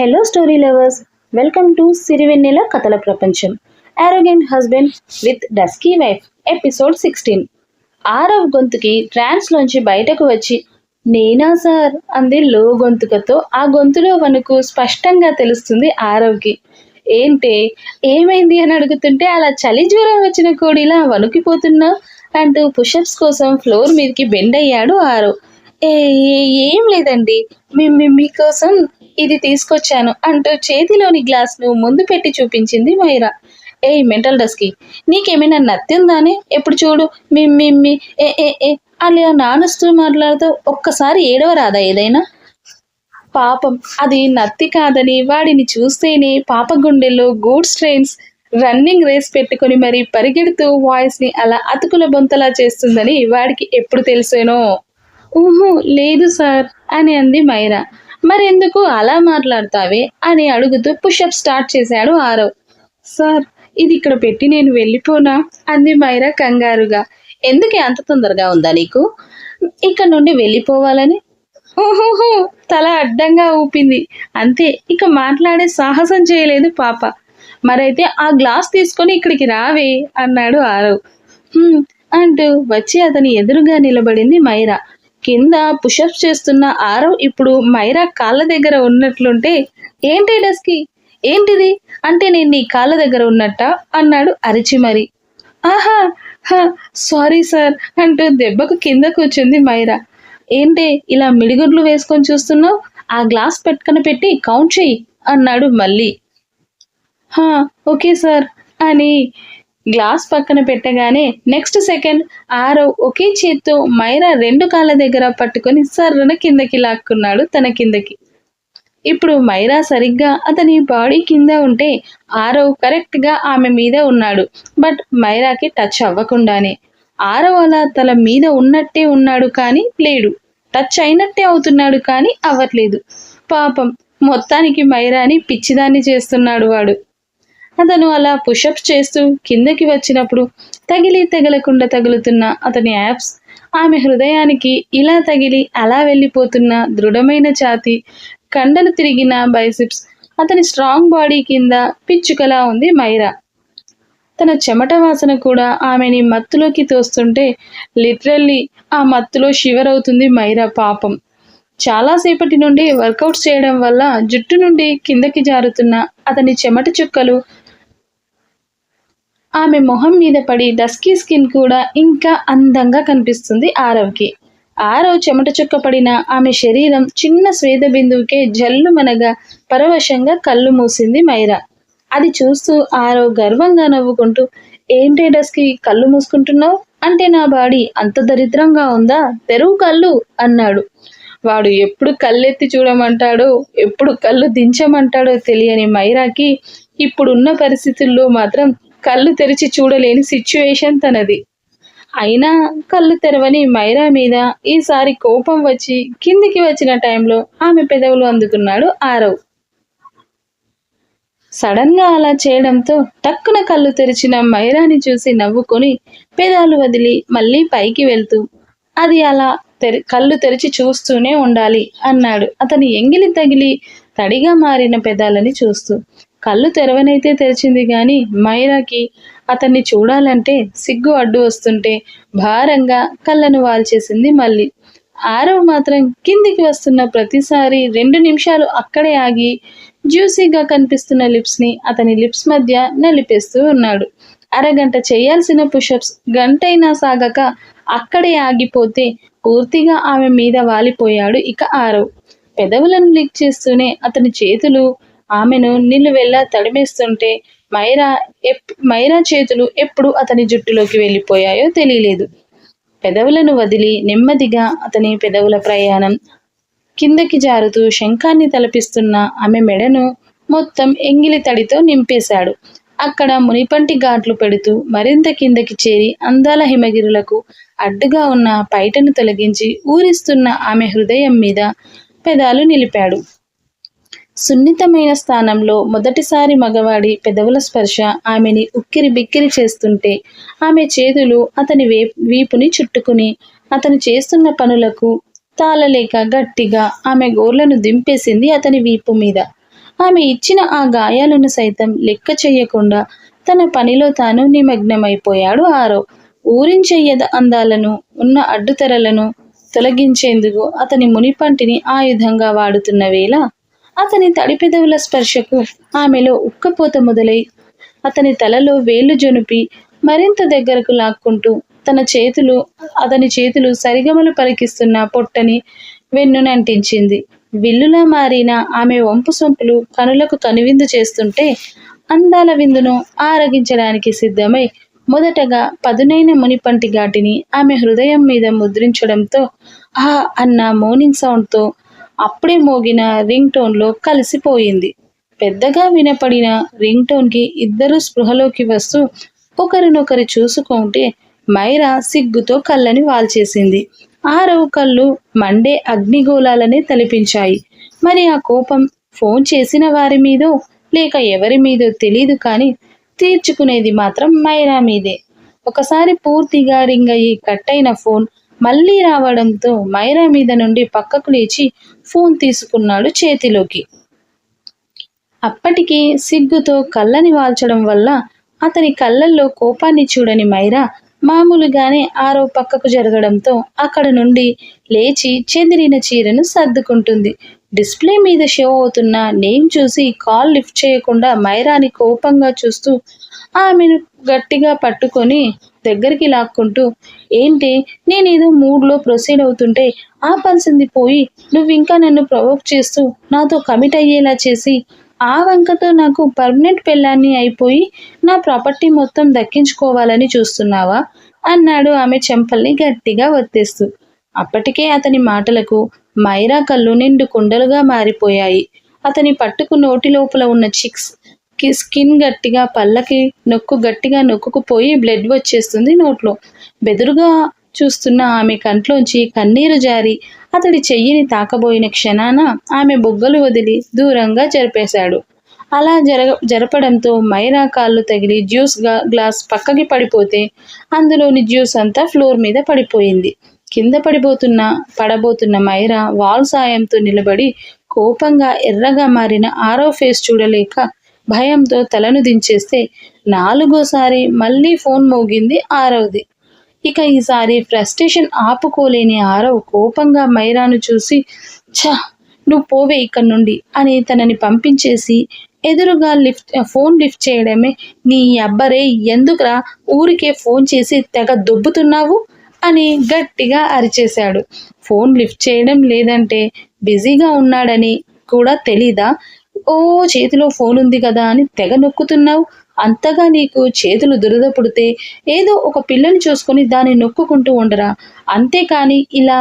Hello story lovers welcome to Sirivennela కథల ప్రపంచం arrogant husband with dusky wife episode sixteen Aarav గొంతుకి ట్రాన్స్ లోంచి బయటకు వచ్చి నేనా సార్? అంది లో గొంతుకతో. ఆ గొంతులో వణుకు స్పష్టంగా తెలుస్తుంది ఆరవ్కి. ఏంటే ఏమైంది? అని అడుగుతుంటే అలా చలి జ్వరం వచ్చిన కోడిలా వణుకిపోతున్నా అంటూ పుషప్స్ కోసం ఫ్లోర్ మీదకి బెండ్ అయ్యాడు ఆరవ్ ఏ ఏం లేదండి. మీ- మీకోసం ఇది తీసుకొచ్చాను అంటూ చేతిలోని గ్లాస్ను ముందు పెట్టి చూపించింది మైరా. ఏ మెంటల్ డస్కి నీకేమైనా నత్తి ఉందానే ఎప్పుడు చూడు మిమ్మి మీ ఏ ఏ ఏ అలా నానుస్తూ మాట్లాడుతూ ఒక్కసారి ఏడవ రాదా ఏదైనా? పాపం అది నత్తి కాదని వాడిని చూస్తేనే పాప గుండెల్లో గూడ్స్ ట్రైన్స్ రన్నింగ్ రేస్ పెట్టుకొని మరి పరిగెడుతూ వాయిస్ని అలా అతుకుల బొంతలా చేస్తుందని వాడికి ఎప్పుడు తెలిసేనో? ఊహు లేదు సార్ అని అంది మైరా. మరెందుకు అలా మాట్లాడతావే అని అడుగుతూ పుషప్ స్టార్ట్ చేశాడు ఆరవ్. సార్ ఇది ఇక్కడ పెట్టి నేను వెళ్ళిపోనా? అంది మైరా కంగారుగా. ఎందుకే అంత తొందరగా ఉందా నీకు? ఇక్కడ నుండి వెళ్ళిపోవాలని? ఓహోహో తల అడ్డంగా ఊపింది. అంతే ఇక మాట్లాడే సాహసం చేయలేదు పాప. మరైతే ఆ గ్లాస్ తీసుకొని ఇక్కడికి రావే అన్నాడు ఆరవ్. అంటూ వచ్చి అతని ఎదురుగా నిలబడింది మైరా. కింద పుషప్స్ చేస్తున్న ఆరవ్ ఇప్పుడు మైరా కాళ్ళ దగ్గర ఉన్నట్లుంటే ఏంటి డస్కి? ఏంటిది? అంటే నేను నీ కాళ్ళ దగ్గర ఉన్నట్ట? అన్నాడు అరిచి మరి. ఆహా! హా! సారీ సార్ అంటూ దెబ్బకు కింద కూర్చుంది మైరా. ఏంటే ఇలా మిడిగుడ్లు వేసుకొని చూస్తున్నావు? ఆ గ్లాస్ పెట్టుకుని పెట్టి కౌంట్ చెయ్యి అన్నాడు మళ్ళీ. హా! ఓకే సార్ అని గ్లాస్ పక్కన పెట్టగానే నెక్స్ట్ సెకండ్ ఆరవ్ ఒకే చేత్తో మైరా రెండు కాళ్ళ దగ్గర పట్టుకొని సర్రన కిందకి లాక్కున్నాడు తన కిందకి. ఇప్పుడు మైరా సరిగ్గా అతని బాడీ కింద ఉంటే ఆరవ్ కరెక్ట్గా ఆమె మీద ఉన్నాడు. బట్ మైరాకి టచ్ అవ్వకుండానే. ఆరవ్ అలా తల మీద ఉన్నట్టే ఉన్నాడు కానీ లేడు. టచ్ అయినట్టే అవుతున్నాడు కానీ అవ్వట్లేదు. పాపం మొత్తానికి మైరాని పిచ్చిదాన్ని చేస్తున్నాడు వాడు. అతను అలా పుషప్స్ చేస్తూ కిందకి వచ్చినప్పుడు తగిలి తగలకుండా తగులుతున్న అతని యాప్స్ ఆమె హృదయానికి ఇలా తగిలి అలా వెళ్ళిపోతున్న దృఢమైన ఛాతి కండలు తిరిగిన బైసిప్స్ అతని స్ట్రాంగ్ బాడీ కింద పిచ్చుకలా ఉంది మైరా. తన చెమట వాసన కూడా ఆమెని మత్తులోకి తోస్తుంటే లిటరల్లీ ఆ మత్తులో షివర్ అవుతుంది మైరా పాపం. చాలాసేపటి నుండి వర్కౌట్స్ చేయడం వల్ల జుట్టు నుండి కిందకి జారుతున్న అతని చెమట చుక్కలు ఆమె మొహం మీద పడి డస్కీ స్కిన్ కూడా ఇంకా అందంగా కనిపిస్తుంది ఆరవ్కి. ఆరవ్ చెమట చుక్క పడిన ఆమె శరీరం చిన్న స్వేద బిందువుకే జల్లు మనగా పరవశంగా కళ్ళు మూసింది మైరా. అది చూస్తూ ఆరవ్ గర్వంగా నవ్వుకుంటూ ఏంటే డస్కి కళ్ళు మూసుకుంటున్నావు? అంటే నా బాడీ అంత దరిద్రంగా ఉందా? తెరువు కళ్ళు అన్నాడు. వాడు ఎప్పుడు కళ్ళెత్తి చూడమంటాడో ఎప్పుడు కళ్ళు దించమంటాడో తెలియని మైరాకి ఇప్పుడున్న పరిస్థితుల్లో మాత్రం కళ్ళు తెరిచి చూడలేని సిచ్యువేషన్ తనది. అయినా కళ్ళు తెరవని మైరా మీద ఈసారి కోపం వచ్చి కిందికి వచ్చిన టైంలో ఆమె పెదవులు అందుకున్నాడు ఆరవ్. సడన్గా అలా చేయడంతో టక్కున కళ్ళు తెరిచిన మైరాని చూసి నవ్వుకొని పెదాలు వదిలి మళ్ళీ పైకి వెళ్తూ అది అలా తెరి కళ్ళు తెరిచి చూస్తూనే ఉండాలి అన్నాడు. అతని ఎంగిలి తగిలి తడిగా మారిన పెదాలని చూస్తూ. కళ్ళు తెరవనైతే తెరిచింది కానీ మైరాకి అతన్ని చూడాలంటే సిగ్గు అడ్డు వస్తుంటే భారంగా కళ్ళను వాల్చేసింది మళ్ళీ ఆరవ్ మాత్రం కిందికి వస్తున్న ప్రతిసారి రెండు నిమిషాలు అక్కడే ఆగి జ్యూసీగా కనిపిస్తున్న లిప్స్ని అతని లిప్స్ మధ్య నలిపేస్తూ ఉన్నాడు. అరగంట చేయాల్సిన పుషప్స్ గంటైనా సాగక అక్కడే ఆగిపోతే పూర్తిగా ఆమె మీద వాలిపోయాడు ఇక ఆరవ్. పెదవులను లిక్ చేస్తూనే అతని చేతులు ఆమెను నిలువెల్లా తడిమేస్తుంటే మైరా ఎప్ మైరా చేతులు ఎప్పుడు అతని జుట్టులోకి వెళ్ళిపోయాయో తెలియలేదు. పెదవులను వదిలి నెమ్మదిగా అతని పెదవుల ప్రయాణం కిందకి జారుతూ శంఖాన్ని తలపిస్తున్న ఆమె మెడను మొత్తం ఎంగిలి తడితో నింపేశాడు. అక్కడ మునిపంటి ఘాట్లు పెడుతూ మరింత కిందకి చేరి అందాల హిమగిరులకు అడ్డుగా ఉన్న పైటను తొలగించి ఊరిస్తున్న ఆమె హృదయం మీద పెదాలు నిలిపాడు. సున్నితమైన స్థానంలో మొదటిసారి మగవాడి పెదవుల స్పర్శ ఆమెని ఉక్కిరి బిక్కిరి చేస్తుంటే ఆమె చేతులు అతని వే వీపుని చుట్టుకుని అతను చేస్తున్న పనులకు తాళలేక గట్టిగా ఆమె గోర్లను దింపేసింది అతని వీపు మీద. ఆమె ఇచ్చిన ఆ గాయాలను సైతం లెక్క చేయకుండా తన పనిలో తాను నిమగ్నమైపోయాడు ఆరో. ఊరించయ్యద అందాలను ఉన్న అడ్డుతెరలను తొలగించేందుకు అతని మునిపంటిని ఆయుధంగా వాడుతున్న వేళ అతని తడిపెదవుల స్పర్శకు ఆమెలో ఉక్కపోత మొదలై అతని తలలో వేళ్ళు జొనిపి మరింత దగ్గరకు లాక్కుంటూ తన చేతులు అతని చేతులు సరిగమలు పలికిస్తున్న పొట్టని వెన్నునంటించింది విల్లులా మారిన ఆమె వంపు సొంపులు కనులకు కనువిందు చేస్తుంటే అందాల విందును ఆరగించడానికి సిద్ధమై మొదటగా పదునైన మునిపంటి ఘాటిని ఆమె హృదయం మీద ముద్రించడంతో ఆ అన్న మోనింగ్ సౌండ్తో అప్పుడే మోగిన రింగ్ టోన్లో కలిసిపోయింది. పెద్దగా వినపడిన రింగ్ టోన్కి ఇద్దరు స్పృహలోకి వస్తూ ఒకరినొకరు చూసుకుంటే మైరా సిగ్గుతో కళ్ళని వాల్చేసింది. ఆరవ కళ్ళు మండే అగ్నిగోళాలనే తలిపించాయి. మరి ఆ కోపం ఫోన్ చేసిన వారి మీదో లేక ఎవరి మీదో తెలీదు కానీ తీర్చుకునేది మాత్రం మైరా మీదే. ఒకసారి పూర్తిగా రింగ్ అయ్యి కట్ అయిన ఫోన్ మళ్ళీ రావడంతో మైరా మీద నుండి పక్కకు లేచి ఫోన్ తీసుకున్నాడు చేతిలోకి. అప్పటికి సిగ్గుతో కళ్ళని వాల్చడం వల్ల అతని కళ్ళల్లో కోపాన్ని చూడని మైరా మామూలుగానే ఆరో పక్కకు జరగడంతో అక్కడ నుండి లేచి చెదిరిన చీరను సర్దుకుంటుంది. డిస్ప్లే మీద షో అవుతున్న నేమ్ చూసి కాల్ లిఫ్ట్ చేయకుండా మైరాని కోపంగా చూస్తూ ఆమెను గట్టిగా పట్టుకొని దగ్గరికి లాక్కుంటూ ఏంటి? నేనేదో మూడ్లో ప్రొసీడ్ అవుతుంటే ఆపాల్సింది పోయి నువ్వు ఇంకా నన్ను ప్రొవోక్ చేస్తూ నాతో కమిట్ అయ్యేలా చేసి ఆ వంకతో నాకు పర్మనెంట్ పెళ్ళాన్ని అయిపోయి నా ప్రాపర్టీ మొత్తం దక్కించుకోవాలని చూస్తున్నావా? అన్నాడు ఆమె చెంపల్ని గట్టిగా వత్తేస్తూ అప్పటికే అతని మాటలకు మైరా కళ్ళు నిండు కుండలుగా మారిపోయాయి. అతని పట్టుకు నోటి లోపల ఉన్న చిక్స్కి స్కిన్ గట్టిగా పళ్ళకి నొక్కు గట్టిగా నొక్కుకుపోయి బ్లడ్ వచ్చేస్తుంది నోట్లో. బెదురుగా చూస్తున్న ఆమె కంట్లోంచి కన్నీరు జారి అతడి చెయ్యిని తాకబోయిన క్షణాన ఆమె బుగ్గలు వదిలి దూరంగా జరిపేశాడు. అలా జరగ జరపడంతో మైరా కాళ్ళు తగిలి జ్యూస్ గ్లాస్ పక్కకి పడిపోతే అందులోని జ్యూస్ అంతా ఫ్లోర్ మీద పడిపోయింది. కింద పడిపోతున్న పడబోతున్న మైరా వాల్ సాయంతో నిలబడి కోపంగా ఎర్రగా మారిన ఆరో ఫేస్ చూడలేక భయంతో తలను దించేస్తే నాలుగోసారి మళ్ళీ ఫోన్ మోగింది ఆరవది. ఇక ఈసారి ఫ్రస్ట్రేషన్ ఆపుకోలేని ఆరవ్ కోపంగా మైరాను చూసి ఛ నువ్వు పోవే ఇక్కడి నుండి అని తనని పంపించేసి ఎదురుగా లిఫ్ట్ ఫోన్ లిఫ్ట్ చేయడమే నీ అబ్బరే ఎందుకురా ఊరికే ఫోన్ చేసి తెగ దొబ్బుతున్నావు? అని గట్టిగా అరిచేశాడు. ఫోన్ లిఫ్ట్ చేయడం లేదంటే బిజీగా ఉన్నాడని కూడా తెలీదా? ఓ చేతిలో ఫోన్ ఉంది కదా అని తెగ నొక్కుతున్నావు? అంతగా నీకు చేతులు దురద పుడితే ఏదో ఒక పిల్లని చూసుకొని దాన్ని నొక్కుకుంటూ ఉండరా? అంతేకాని ఇలా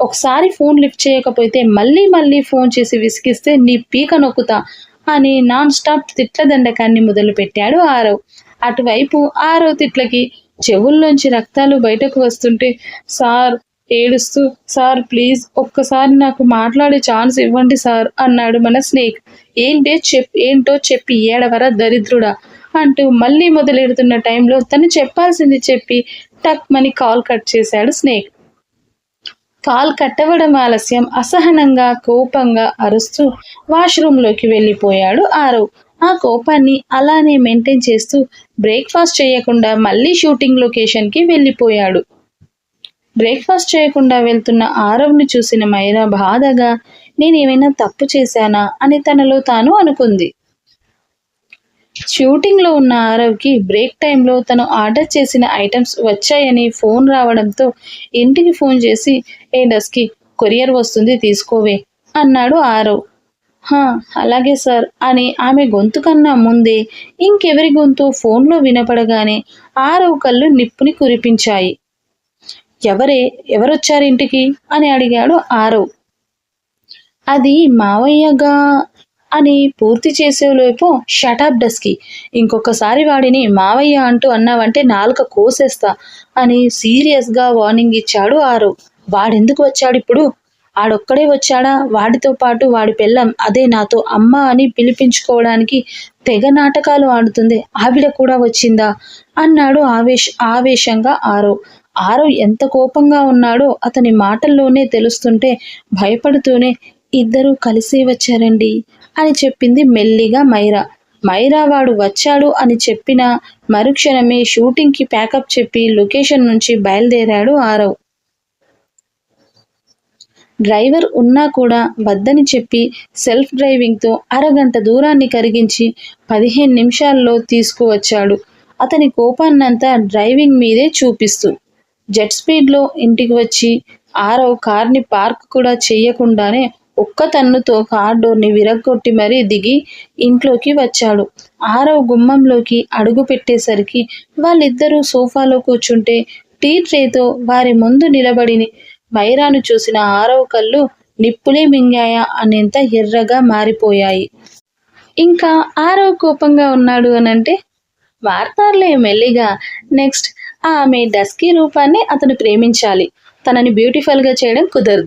ఒకసారి ఫోన్ లిఫ్ట్ చేయకపోతే మళ్ళీ మళ్ళీ ఫోన్ చేసి విసిగిస్తే నీ పీక నొక్కుతా అని నాన్ స్టాప్ తిట్ల దండకాన్ని మొదలుపెట్టాడు ఆరవ్. అటువైపు ఆరవ్ తిట్లకి చెవుల్లోంచి రక్తాలు బయటకు వస్తుంటే సార్ ఏడుస్తూ సార్ ప్లీజ్ ఒక్కసారి నాకు మాట్లాడే ఛాన్స్ ఇవ్వండి సార్ అన్నాడు మన స్నేక్. ఏంటే చెప్ ఏంటో చెప్పి ఏడవర దరిద్రుడా అంటూ మళ్ళీ మొదలెడుతున్న టైంలో తను చెప్పాల్సింది చెప్పి టక్ మని కాల్ కట్ చేశాడు స్నేక్. కాల్ కట్టవడం ఆలస్యం అసహనంగా కోపంగా అరుస్తూ వాష్రూమ్లోకి వెళ్ళిపోయాడు ఆరవ్ ఆ కోపాన్ని అలానే మెయింటైన్ చేస్తూ బ్రేక్ఫాస్ట్ చేయకుండా మళ్ళీ షూటింగ్ లొకేషన్కి వెళ్ళిపోయాడు. బ్రేక్ఫాస్ట్ చేయకుండా వెళ్తున్న ఆరవ్ను చూసిన మైరా బాధగా నేనేమైనా తప్పు చేశానా? అని తనలో తాను అనుకుంది. షూటింగ్లో ఉన్న ఆరవ్కి బ్రేక్ టైంలో తను ఆర్డర్ చేసిన ఐటమ్స్ వచ్చాయని ఫోన్ రావడంతో ఇంటికి ఫోన్ చేసి ఏ డస్కి కొరియర్ వస్తుంది తీసుకోవే అన్నాడు ఆరవ్. అలాగే సార్ అని ఆమె గొంతు కన్నా ముందే ఇంకెవరి గొంతు ఫోన్లో వినపడగానే ఆరవ కళ్ళు నిప్పుని కురిపించాయి. ఎవరే ఎవరొచ్చారు ఇంటికి? అని అడిగాడు ఆరవ్. అది మావయ్యగా? అని పూర్తి చేసేలోపు షటాప్ డస్కి ఇంకొకసారి వాడిని మావయ్య అంటూ అన్నావంటే నాలుక కోసేస్తా అని సీరియస్గా వార్నింగ్ ఇచ్చాడు ఆరు వాడెందుకు వచ్చాడు ఇప్పుడు? ఆడొక్కడే వచ్చాడా? వాడితో పాటు వాడి పెళ్ళం అదే నాతో అమ్మ అని పిలిపించుకోవడానికి తెగ నాటకాలు ఆడుతుంది. ఆవిడ కూడా వచ్చిందా? అన్నాడు ఆవేశ ఆవేశంగా ఆరో. ఆరో ఎంత కోపంగా ఉన్నాడో అతని మాటల్లోనే తెలుస్తుంటే భయపడుతూనే ఇద్దరూ కలిసి వచ్చారండి అని చెప్పింది మెల్లిగా మైరా. మైరా వాడు వచ్చాడు అని చెప్పిన మరుక్షణమే షూటింగ్కి ప్యాకప్ చెప్పి లొకేషన్ నుంచి బయలుదేరాడు ఆరవ్ డ్రైవర్ ఉన్నా కూడా వద్దని చెప్పి సెల్ఫ్ డ్రైవింగ్తో అరగంట దూరాన్ని కరిగించి పదిహేను నిమిషాల్లో తీసుకువచ్చాడు. అతని కోపాన్నంతా డ్రైవింగ్ మీదే చూపిస్తూ జెట్ స్పీడ్లో ఇంటికి వచ్చి ఆరవ్ కార్ని పార్క్ కూడా చెయ్యకుండానే ఒక్క తన్నుతో కార్ డోర్ని విరగ్గొట్టి మరీ దిగి ఇంట్లోకి వచ్చాడు. ఆరవ్ గుమ్మంలోకి అడుగు పెట్టేసరికి వాళ్ళిద్దరూ సోఫాలో కూర్చుంటే టీ ట్రేతో వారి ముందు నిలబడి మైరాను చూసిన ఆరవ కళ్ళు నిప్పులే మింగాయా అనేంత ఎర్రగా మారిపోయాయి. ఇంకా ఆరవ కోపంగా ఉన్నాడు అనంటే వార్తాలే మెల్లిగా. నెక్స్ట్ ఆమె డస్కీ రూపాన్ని అతను ప్రేమించాలి. తనని బ్యూటిఫుల్గా చేయడం కుదరదు.